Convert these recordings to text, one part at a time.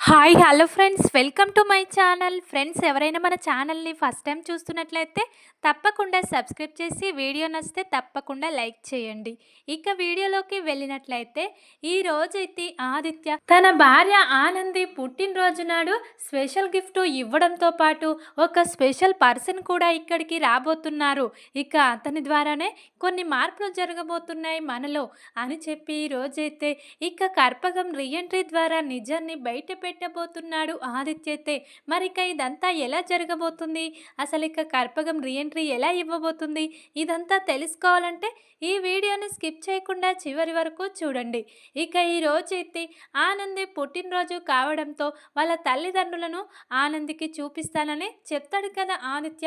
Hi hello friends. Welcome to my channel. Friends ఎవరైనా మన ఛానల్ని ఫస్ట్ టైం చూస్తున్నట్లయితే తప్పకుండా సబ్స్క్రైబ్ చేసి వీడియో నచ్చితే తప్పకుండా లైక్ చేయండి. ఇక వీడియోలోకి వెళ్ళినట్లయితే ఈ రోజైతే ఆదిత్య తన భార్య ఆనంది పుట్టినరోజు నాడు స్పెషల్ గిఫ్ట్ ఇవ్వడంతో పాటు ఒక స్పెషల్ పర్సన్ కూడా ఇక్కడికి రాబోతున్నారు. ఇక అతని ద్వారానే కొన్ని మార్పులు జరగబోతున్నాయి మనలో అని చెప్పి ఈ రోజైతే ఇక కర్పగం రీఎంట్రీ ద్వారా నిజాన్ని బయట పెట్టబోతున్నాడు ఆదిత్యతే. మరిక ఇదంతా ఎలా జరగబోతుంది? అసలు ఇక కర్పగం రీఎంట్రీ ఎలా ఇవ్వబోతుంది? ఇదంతా తెలుసుకోవాలంటే ఈ వీడియోని స్కిప్ చేయకుండా చివరి వరకు చూడండి. ఇక ఈ రోజైతే ఆనంది పుట్టినరోజు కావడంతో వాళ్ళ తల్లిదండ్రులను ఆనందికి చూపిస్తానని చెప్తాడు కదా ఆదిత్య.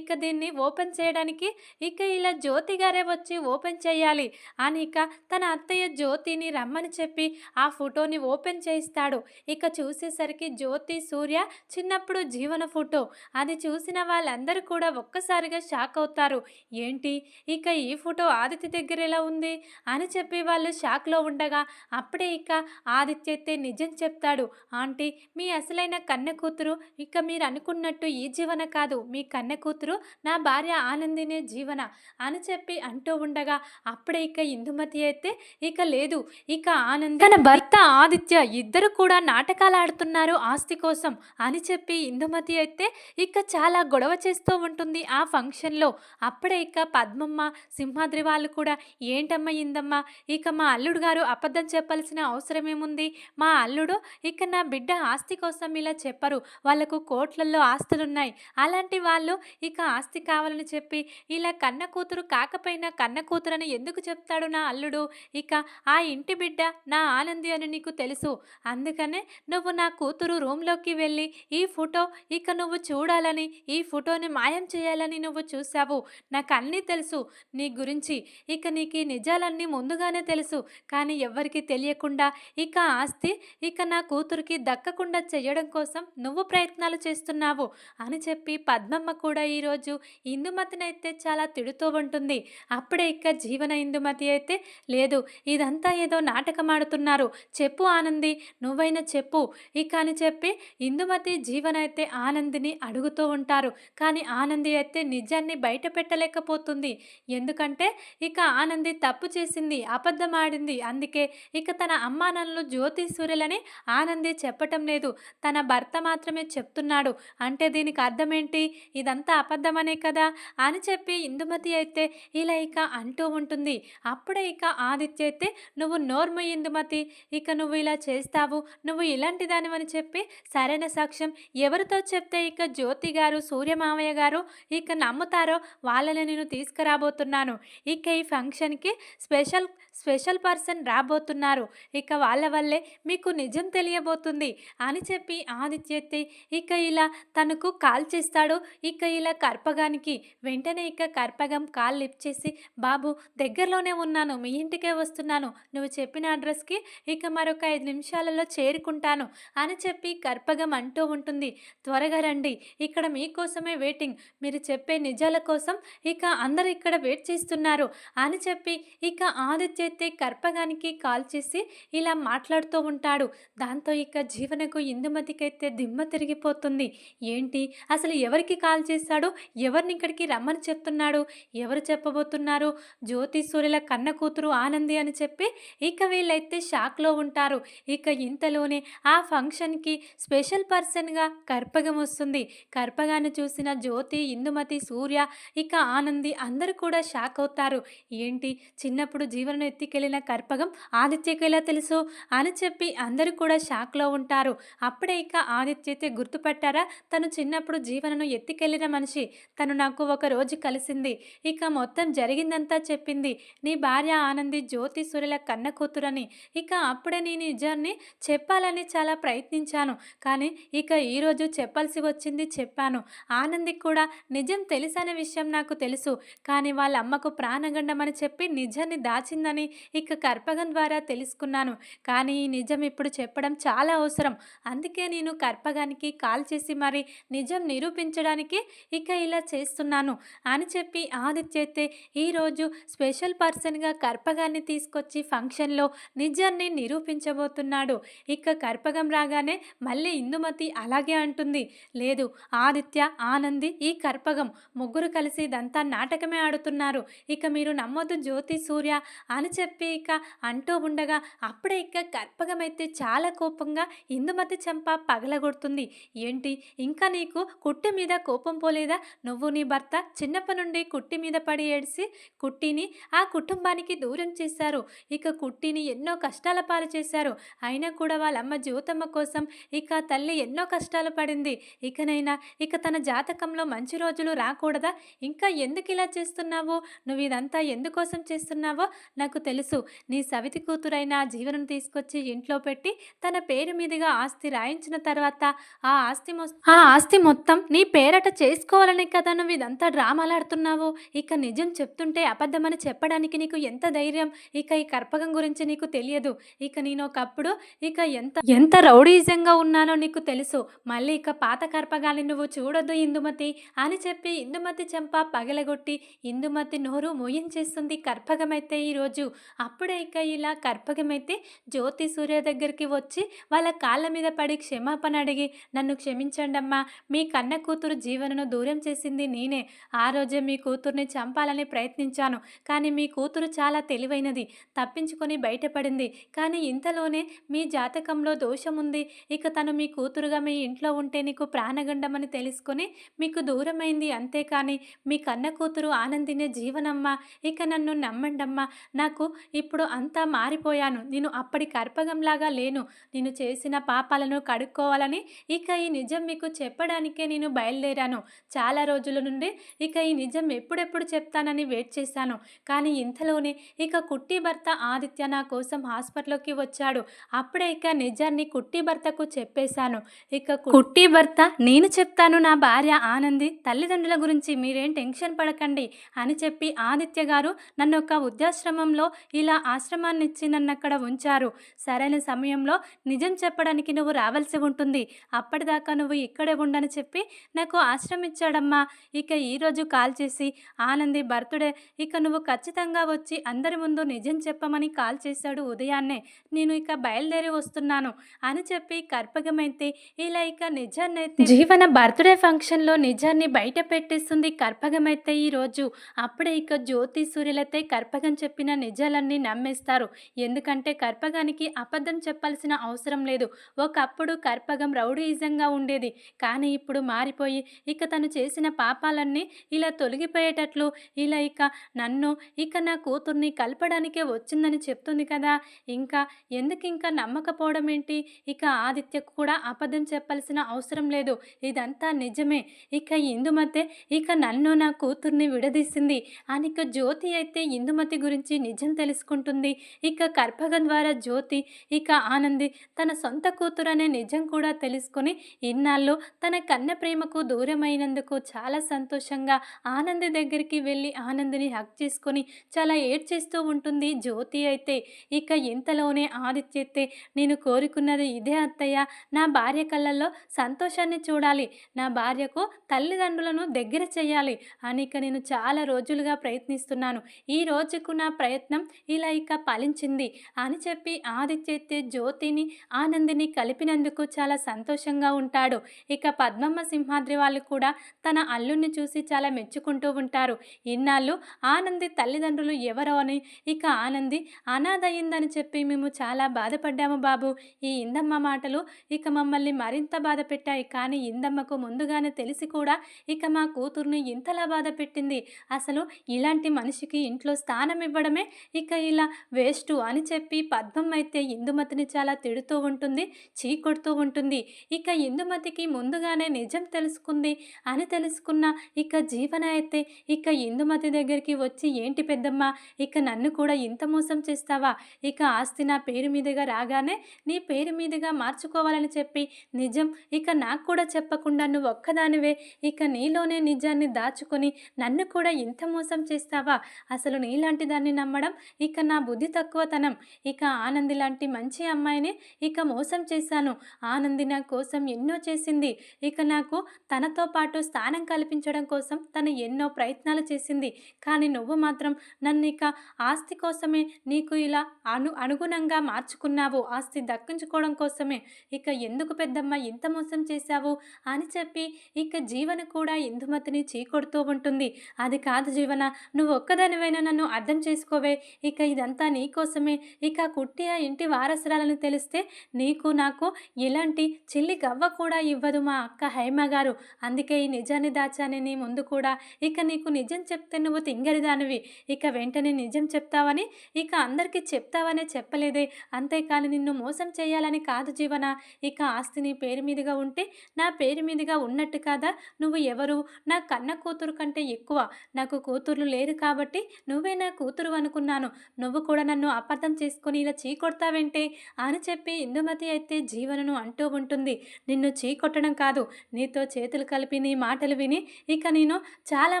ఇక దీన్ని ఓపెన్ చేయడానికి ఇక ఇలా జ్యోతి గారే వచ్చి ఓపెన్ చేయాలి అని ఇక తన అత్తయ్య జ్యోతిని రమ్మని చెప్పి ఆ ఫోటోని ఓపెన్ చేయిస్తాడు. ఇక చూసేసరికి జ్యోతి సూర్య చిన్నప్పుడు జీవన ఫోటో. అది చూసిన వాళ్ళందరూ కూడా ఒక్కసారిగా షాక్ అవుతారు. ఏంటి? ఇక ఈ ఫోటో ఆదిత్య దగ్గర ఎలా ఉంది? అని చెప్పి వాళ్ళు షాక్లో ఉండగా అప్పుడే ఇక ఆదిత్య అయితే నిజం చెప్తాడు. ఆంటీ మీ అసలైన కన్న కూతురు ఇక మీరు అనుకున్నట్టు ఈ జీవన కాదు. మీ కన్న కూతురు నా భార్య ఆనందినే జీవన అని చెప్పి అంటూ ఉండగా అప్పుడే ఇక ఇందుమతి అయితే ఇక లేదు. ఇక ఆనంద్ తన భర్త ఆదిత్య ఇద్దరు కూడా నాటకాలు ఆడుతున్నారు ఆస్తి కోసం అని చెప్పి ఇందుమతి అయితే ఇక చాలా గొడవ చేస్తూ ఉంటుంది ఆ ఫంక్షన్లో. అప్పుడే ఇక పద్మమ్మ సింహాద్రి వాళ్ళు కూడా ఏంటమ్మా ఇందమ్మా ఇక మా అల్లుడు గారు అబద్ధం చెప్పాల్సిన అవసరం ఏముంది? మా అల్లుడు ఇక నా బిడ్డ ఆస్తి కోసం ఇలా చెప్పరు. వాళ్ళకు కోట్లల్లో ఆస్తులున్నాయి. అలాంటి వాళ్ళు ఇక ఆస్తి కావాలని చెప్పి ఇలా కన్న కూతురు కాకపోయినా కన్న కూతురని ఎందుకు చెప్తాడు నా అల్లుడు? ఇక ఆ ఇంటి బిడ్డ నా ఆనంది అని నీకు తెలుసు. అందుకనే నువ్వు నువ్వు నా కూతురు రూమ్లోకి వెళ్ళి ఈ ఫోటో ఇక నువ్వు చూడాలని ఈ ఫోటోని మాయం చేయాలని నువ్వు చూసావు నాకు అన్నీ తెలుసు నీ గురించి. ఇక నీకు ఈ నిజాలన్నీ ముందుగానే తెలుసు. కానీ ఎవ్వరికీ తెలియకుండా ఇక ఆస్తి ఇక నా కూతురికి దక్కకుండా చేయడం కోసం నువ్వు ప్రయత్నాలు చేస్తున్నావు అని చెప్పి పద్మమ్మ కూడా ఈరోజు ఇందుమతినైతే చాలా తిడుతూ ఉంటుంది. అప్పుడే ఇక జీవన ఇందుమతి అయితే లేదు ఇదంతా ఏదో నాటకం ఆడుతున్నారు. చెప్పు ఆనంది నువ్వైనా చెప్పు. ఇక అని చెప్పి ఇందుమతి జీవన అయితే ఆనందిని అడుగుతూ ఉంటారు. కానీ ఆనంది అయితే నిజాన్ని బయట పెట్టలేకపోతుంది. ఎందుకంటే ఇక ఆనంది తప్పు చేసింది అబద్ధం ఆడింది. అందుకే ఇక తన అమ్మానాన్నలు జ్యోతి సూర్యులని ఆనంది చెప్పటం లేదు. తన భర్త మాత్రమే చెప్తున్నాడు. అంటే దీనికి అర్థమేంటి? ఇదంతా అబద్ధమనే కదా? అని చెప్పి ఇందుమతి అయితే ఇలా ఇక అంటూ ఉంటుంది. అప్పుడే ఇక ఆదిత్య అయితే నువ్వు నోర్ము ఇందుమతి. ఇక నువ్వు ఇలా చేస్తావు. నువ్వు ఇలాంటి దానివని చెప్పి సరైన సాక్ష్యం ఎవరితో చెప్తే ఇక జ్యోతి గారు సూర్యమామయ్య గారు ఇక నమ్ముతారో వాళ్ళని నేను తీసుకురాబోతున్నాను. ఇక ఈ ఫంక్షన్కి స్పెషల్ స్పెషల్ పర్సన్ రాబోతున్నారు. ఇక వాళ్ళ వల్లే మీకు నిజం తెలియబోతుంది అని చెప్పి ఆదిత్యతి ఇక ఇలా తనకు కాల్ చేస్తాడు. ఇక ఇలా కర్పగానికి వెంటనే ఇక కర్పగం కాల్ లిఫ్ట్ చేసి బాబు దగ్గరలోనే ఉన్నాను మీ ఇంటికే వస్తున్నాను. నువ్వు చెప్పిన అడ్రస్కి ఇక మరొక ఐదు నిమిషాలలో చేరుకుంటాను. అని చెప్పి కర్పగం అంటూ ఉంటుంది. త్వరగా రండి. ఇక్కడ మీకోసమే వెయిటింగ్. మీరు చెప్పే నిజాల కోసం ఇక అందరు ఇక్కడ వెయిట్ చేస్తున్నారు అని చెప్పి ఇక ఆదిత్యతే కర్పగానికి కాల్ చేసి ఇలా మాట్లాడుతూ ఉంటాడు. దాంతో ఇక జీవనకు ఇందుమతికైతే దిమ్మ తిరిగిపోతుంది. ఏంటి? అసలు ఎవరికి కాల్ చేశాడు? ఎవరిని ఇక్కడికి రమ్మని చెప్తున్నాడు? ఎవరు చెప్పబోతున్నారు? జ్యోతి సూర్యుల కన్న కూతురు ఆనంది అని చెప్పి ఇక వీళ్ళైతే షాక్లో ఉంటారు. ఇక ఇంతలోనే ఆ ఫంక్షన్కి స్పెషల్ పర్సన్గా కర్పగం వస్తుంది. కర్పగాన్ని చూసిన జ్యోతి ఇందుమతి సూర్య ఇక ఆనంది అందరూ కూడా షాక్ అవుతారు. ఏంటి? చిన్నప్పుడు జీవనం ఎత్తికెళ్ళిన కర్పగం ఆదిత్యకు ఎలా తెలుసు? అని చెప్పి అందరూ కూడా షాక్లో ఉంటారు. అప్పుడే ఇక ఆదిత్యతే గుర్తుపట్టారా? తను చిన్నప్పుడు జీవనను ఎత్తికెళ్ళిన మనిషి. తను నాకు ఒక రోజు కలిసింది. ఇక మొత్తం జరిగిందంతా చెప్పింది. నీ భార్య ఆనంది జ్యోతి సూర్యుల కన్న కూతురని. ఇక అప్పుడే నేను నిజాన్ని చెప్పాలని చాలా చాలా ప్రయత్నించాను. కానీ ఇక ఈరోజు చెప్పాల్సి వచ్చింది చెప్పాను. ఆనందికి కూడా నిజం తెలుసనే విషయం నాకు తెలుసు. కానీ వాళ్ళ అమ్మకు ప్రాణగండమని చెప్పి నిజాన్ని దాచిందని ఇక కర్పగం ద్వారా తెలుసుకున్నాను. కానీ ఈ నిజం ఇప్పుడు చెప్పడం చాలా అవసరం. అందుకే నేను కర్పగానికి కాల్ చేసి మరి నిజం నిరూపించడానికి ఇక ఇలా చేస్తున్నాను అని చెప్పి ఆదిత్యతే ఈరోజు స్పెషల్ పర్సన్గా కర్పగాన్ని తీసుకొచ్చి ఫంక్షన్లో నిజాన్ని నిరూపించబోతున్నాడు. ఇక కర్ప కర్పగం రాగానే మళ్ళీ ఇందుమతి అలాగే అంటుంది. లేదు ఆదిత్య ఆనంది ఈ కర్పగం. ముగ్గురు కలిసి ఇదంతా నాటకమే ఆడుతున్నారు. ఇక మీరు నమ్మొద్దు జ్యోతి సూర్య అని చెప్పి ఇక అంటూ ఉండగా అప్పుడే ఇక కర్పగం అయితే చాలా కోపంగా ఇందుమతి చెంప పగలగొడుతుంది. ఏంటి? ఇంకా నీకు కుట్టి మీద కోపం పోలేదా? నువ్వు నీ భర్త చిన్నప్పటి నుండి కుట్టి మీద పడి ఏడిసి కుట్టిని ఆ కుటుంబానికి దూరం చేశారు. ఇక కుట్టిని ఎన్నో కష్టాల పాలు చేశారు. అయినా కూడా వాళ్ళమ్మ జ్యోతమ్మ కోసం ఇక తల్లి ఎన్నో కష్టాలు పడింది. ఇకనైనా ఇక తన జాతకంలో మంచి రోజులు రాకూడదా? ఇంకా ఎందుకు ఇలా చేస్తున్నావు? నువ్వు ఇదంతా ఎందుకోసం చేస్తున్నావో నాకు తెలుసు. నీ సవితి కూతురైన జీవనం తీసుకొచ్చి ఇంట్లో పెట్టి తన పేరు మీదుగా ఆస్తి రాయించిన తర్వాత ఆ ఆస్తి ఆ ఆస్తి మొత్తం నీ పేరట చేసుకోవాలనే కదా నువ్వు ఇదంతా డ్రామాలాడుతున్నావు ఇక నిజం చెప్తుంటే అబద్ధమని చెప్పడానికి నీకు ఎంత ధైర్యం? ఇక ఈ కర్పకం గురించి నీకు తెలియదు. ఇక నేను ఒకప్పుడు ఇక ఎంత ఎంత ఎంత రౌడీజంగా ఉన్నానో నీకు తెలుసు. మళ్ళీ ఇక పాత కర్పగాలి నువ్వు చూడొద్దు ఇందుమతి అని చెప్పి ఇందుమతి చెంప పగలగొట్టి ఇందుమతి నోరు మోయించేస్తుంది కర్పగమైతే ఈరోజు. అప్పుడే ఇక ఇలా కర్పగమైతే జ్యోతి సూర్య దగ్గరికి వచ్చి వాళ్ళ కాళ్ళ మీద పడి క్షమాపణ అడిగి నన్ను క్షమించండి అమ్మా మీ కన్న కూతురు జీవనను దూరం చేసింది నేనే. ఆ రోజే మీ కూతుర్ని చంపాలని ప్రయత్నించాను. కానీ మీ కూతురు చాలా తెలివైనది తప్పించుకొని బయటపడింది. కానీ ఇంతలోనే మీ జాతకంలో దోష ఉంది. ఇక తను మీ కూతురుగా మీ ఇంట్లో ఉంటే నీకు ప్రాణగండమని తెలుసుకొని మీకు దూరమైంది అంతేకాని మీ కన్న కూతురు ఆనందినే జీవనమ్మ. ఇక నన్ను నమ్మండమ్మా. నాకు ఇప్పుడు అంతా మారిపోయాను. నేను అప్పటి కర్పగంలాగా లేను. నేను చేసిన పాపాలను కడుక్కోవాలని ఇక ఈ నిజం మీకు చెప్పడానికే నేను బయలుదేరాను. చాలా రోజుల నుండి ఇక ఈ నిజం ఎప్పుడెప్పుడు చెప్తానని వెయిట్ చేశాను. కానీ ఇంతలోనే ఇక కుట్టి భర్త ఆదిత్య నా కోసం హాస్పిటల్లోకి వచ్చాడు. అప్పుడే ఇక నిజాన్ని కుట్టి భర్తకు చెప్పేశాను. ఇక కుట్టి భర్త? నేను చెప్తాను నా భార్య ఆనంది. తల్లిదండ్రుల గురించి మీరేం టెన్షన్ పడకండి అని చెప్పి ఆదిత్య గారు నన్ను ఒక వృద్ధాశ్రమంలో ఇలా ఆశ్రమాన్ని ఇచ్చి నన్ను అక్కడ ఉంచారు. సరైన సమయంలో నిజం చెప్పడానికి నువ్వు రావాల్సి ఉంటుంది. అప్పటిదాకా నువ్వు ఇక్కడే ఉండని చెప్పి నాకు ఆశ్రమం ఇచ్చాడమ్మా ఇక ఈరోజు కాల్ చేసి ఆనంది బర్త్డే ఇక నువ్వు ఖచ్చితంగా వచ్చి అందరి ముందు నిజం చెప్పమని కాల్ చేశాడు ఉదయాన్నే. నేను ఇక బయలుదేరి వస్తున్నాను. అని చెప్పి కర్పగమైతే ఇలా ఇక నిజాన్నైతే జీవన బర్త్డే ఫంక్షన్లో నిజాన్ని బయట పెట్టేస్తుంది కర్పగమైతే ఈరోజు అప్పుడే ఇక జ్యోతి సూర్యులైతే కర్పగం చెప్పిన నిజాలన్నీ నమ్మేస్తారు. ఎందుకంటే కర్పగానికి అబద్ధం చెప్పాల్సిన అవసరం లేదు. ఒకప్పుడు కర్పగం రౌడీయిజంగా ఉండేది. కానీ ఇప్పుడు మారిపోయి ఇక తను చేసిన పాపాలన్నీ ఇలా తొలగిపోయేటట్లు ఇలా ఇక నన్ను ఇక నా కూతుర్ని కలపడానికే వచ్చిందని చెప్తుంది కదా. ఇంకా ఎందుకు ఇంకా నమ్మకపోవడం ఏంటి ఇక ఆదిత్యకు కూడా అబద్ధం చెప్పాల్సిన అవసరం లేదు. ఇదంతా నిజమే. ఇక ఇందుమతే ఇక నన్ను నా కూతుర్ని విడదీసింది. అనిక ఇక జ్యోతి అయితే ఇందుమతి గురించి నిజం తెలుసుకుంటుంది. ఇక కర్పగం ద్వారా జ్యోతి ఇక ఆనంది తన సొంత కూతురు అనే నిజం కూడా తెలుసుకొని ఇన్నాళ్ళు తన కన్న ప్రేమకు దూరమైనందుకు చాలా సంతోషంగా ఆనంది దగ్గరికి వెళ్ళి ఆనందిని హక్ చేసుకొని చాలా ఏడ్చేస్తూ ఉంటుంది జ్యోతి అయితే. ఇక ఇంతలోనే ఆదిత్యతే నేను కోరుకున్నది ఇదే అత్తయ్య? నా భార్య కళ్ళల్లో సంతోషాన్ని చూడాలి. నా భార్యకు తల్లిదండ్రులను దగ్గర చేయాలి అని ఇక నేను చాలా రోజులుగా ప్రయత్నిస్తున్నాను. ఈ రోజుకు నా ప్రయత్నం ఇలా ఇక ఫలించింది అని చెప్పి ఆదిత్య జ్యోతిని ఆనందిని కలిపినందుకు చాలా సంతోషంగా ఉంటాడు. ఇక పద్మమ్మ సింహాద్రి వాళ్ళు కూడా తన అల్లుణ్ణి చూసి చాలా మెచ్చుకుంటూ ఉంటారు. ఇన్నాళ్ళు ఆనంది తల్లిదండ్రులు ఎవరో అని ఇక ఆనంది అనాథ అయిందని చెప్పి మేము చాలా బాధపడ్డాము బాబు. ఈ ఇందమ్మ మాటలు ఇక మమ్మల్ని మరింత బాధ పెట్టాయి. కానీ ఇందమ్మకు ముందుగానే తెలిసి కూడా ఇక మా కూతుర్ని ఇంతలా బాధ పెట్టింది. అసలు ఇలాంటి మనిషికి ఇంట్లో స్థానం ఇవ్వడమే ఇక ఇలా వేస్ట్ అని చెప్పి పద్మం అయితే ఇందుమతిని చాలా తిడుతూ ఉంటుంది చీకొడుతూ ఉంటుంది. ఇక ఇందుమతికి ముందుగానే నిజం తెలుసుకుంది అని తెలుసుకున్న ఇక జీవన అయితే ఇక ఇందుమతి దగ్గరికి వచ్చి ఏంటి పెద్దమ్మ ఇక నన్ను కూడా ఇంత మోసం చేస్తావా? ఇక ఆస్తి నా పేరు మీదుగా రాగానే నీ పేరు మీదుగా మార్చుకోవాలని చెప్పి నిజం. ఇక నాకు కూడా చెప్పకుండా నువ్వు ఒక్కదానివే. ఇక నీలోనే నిజాన్ని దాచుకొని నన్ను కూడా ఇంత మోసం చేస్తావా? అసలు నీలాంటి దాన్ని నమ్మడం ఇక నా బుద్ధి తక్కువతనం. ఇక ఆనంది లాంటి మంచి అమ్మాయిని ఇక మోసం చేశాను. ఆనంది నా కోసం ఎన్నో చేసింది. ఇక నాకు తనతో పాటు స్థానం కల్పించడం కోసం తను ఎన్నో ప్రయత్నాలు చేసింది. కానీ నువ్వు మాత్రం నన్ను ఇక ఆస్తి కోసమే నీకు ఇలా అను అనుగుణంగా మార్చుకున్నావు. ఆస్తి దక్కించుకోవడం చేసుకోవడం కోసమే. ఇక ఎందుకు పెద్దమ్మ ఇంత మోసం చేశావు? అని చెప్పి ఇక జీవన కూడా ఇందుమతిని చీకొడుతూ ఉంటుంది. అది కాదు జీవన నువ్వు ఒక్కదానివైనా నన్ను అర్థం చేసుకోవే. ఇక ఇదంతా నీకోసమే ఇక కుట్టి ఆ ఇంటి వారసురాలని తెలిస్తే నీకు నాకు ఇలాంటి చిల్లి గవ్వ కూడా ఇవ్వదు మా అక్క హైమ గారు. అందుకే ఈ నిజాన్ని దాచాని నీ ముందు కూడా. ఇక నీకు నిజం చెప్తే నువ్వు తింగరిదానివి. ఇక వెంటనే నిజం చెప్తావని ఇక అందరికీ చెప్తావనే చెప్పలేదే. అంతేకాని నిన్ను మోసం చేయాలని కాదు జీవన? ఇక ఆస్తి నీ పేరు మీదుగా ఉంటే నా పేరు మీదుగా ఉన్నట్టు కాదా? నువ్వు ఎవరు? నా కన్న కూతురు కంటే ఎక్కువ. నాకు కూతుర్లు లేరు కాబట్టి నువ్వే నా కూతురు అనుకున్నాను. నువ్వు కూడా నన్ను అపార్థం చేసుకుని ఇలా చీకొడతావేంటే? అని చెప్పి ఇందుమతి అయితే జీవనను అంటూ ఉంటుంది. నిన్ను చీకొట్టడం కాదు. నీతో చేతులు కలిపి నీ మాటలు విని ఇక నేను చాలా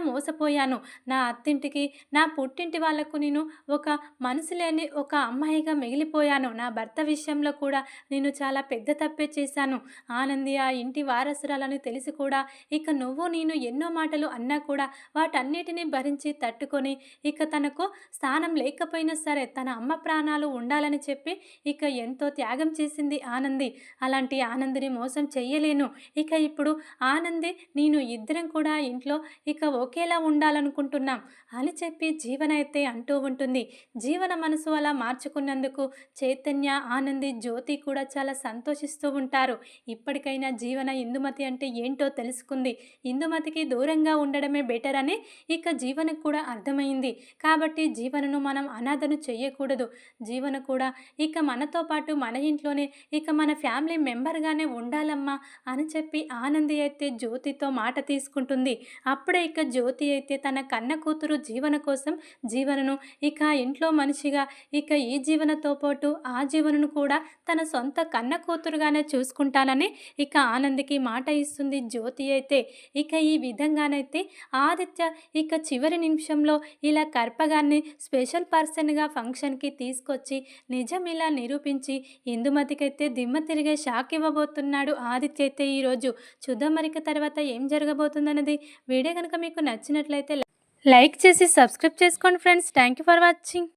మోసపోయాను. నా అత్తింటికి నా పుట్టింటి వాళ్ళకు నేను ఒక మనసు లేని ఒక అమ్మాయిగా మిగిలిపోయాను. నా భర్త విషయంలో కూడా నేను చాలా పెద్ద తప్పే చేశాను. ఆనంది ఆ ఇంటి వారసురాలని తెలిసి కూడా ఇక నువ్వు నేను ఎన్నో మాటలు అన్నా కూడా వాటన్నిటిని భరించి తట్టుకొని ఇక తనకు స్థానం లేకపోయినా సరే తన అమ్మ ప్రాణాలు ఉండాలని చెప్పి ఇక ఎంతో త్యాగం చేసింది ఆనంది. అలాంటి ఆనందిని మోసం చెయ్యలేను. ఇక ఇప్పుడు ఆనంది నేను ఇద్దరం కూడా ఇంట్లో ఇక ఒకేలా ఉండాలనుకుంటున్నాం అని చెప్పి జీవన అయితే అంటూ ఉంటుంది. జీవన మనసు అలా మార్చుకున్నందుకు చైతన్య ఆనంది జ్యోతి కూడా కూడా చాలా సంతోషిస్తూ ఉంటారు. ఇప్పటికైనా జీవన ఇందుమతి అంటే ఏంటో తెలుసుకుంది. ఇందుమతికి దూరంగా ఉండడమే బెటర్ అని ఇక జీవనకు కూడా అర్థమైంది. కాబట్టి జీవనను మనం అనాథను చేయకూడదు జీవన కూడా ఇక మనతో పాటు మన ఇంట్లోనే ఇక మన ఫ్యామిలీ మెంబర్గానే ఉండాలమ్మా అని చెప్పి ఆనంది అయితే జ్యోతితో మాట తీసుకుంటుంది. అప్పుడే ఇక జ్యోతి అయితే తన కన్న కూతురు జీవన కోసం జీవనను ఇక ఇంట్లో మనిషిగా ఇక ఈ జీవనతో పాటు ఆ జీవనను కూడా తన సొంత కన్న కూతురుగానే చూసుకుంటానని ఇక ఆనందికి మాట ఇస్తుంది జ్యోతి అయితే. ఇక ఈ విధంగానైతే ఆదిత్య ఇక చివరి నిమిషంలో ఇలా కర్పగాన్ని స్పెషల్ పర్సన్గా ఫంక్షన్కి తీసుకొచ్చి నిజం ఇలా నిరూపించి ఇందుమతికైతే దిమ్మ తిరిగే షాక్ ఇవ్వబోతున్నాడు ఆదిత్య అయితే ఈరోజు చుద్దమరిక తర్వాత ఏం జరగబోతుందన్నది వీడియో కనుక మీకు నచ్చినట్లయితే లైక్ చేసి సబ్స్క్రైబ్ చేసుకోండి friends. Thank you for watching.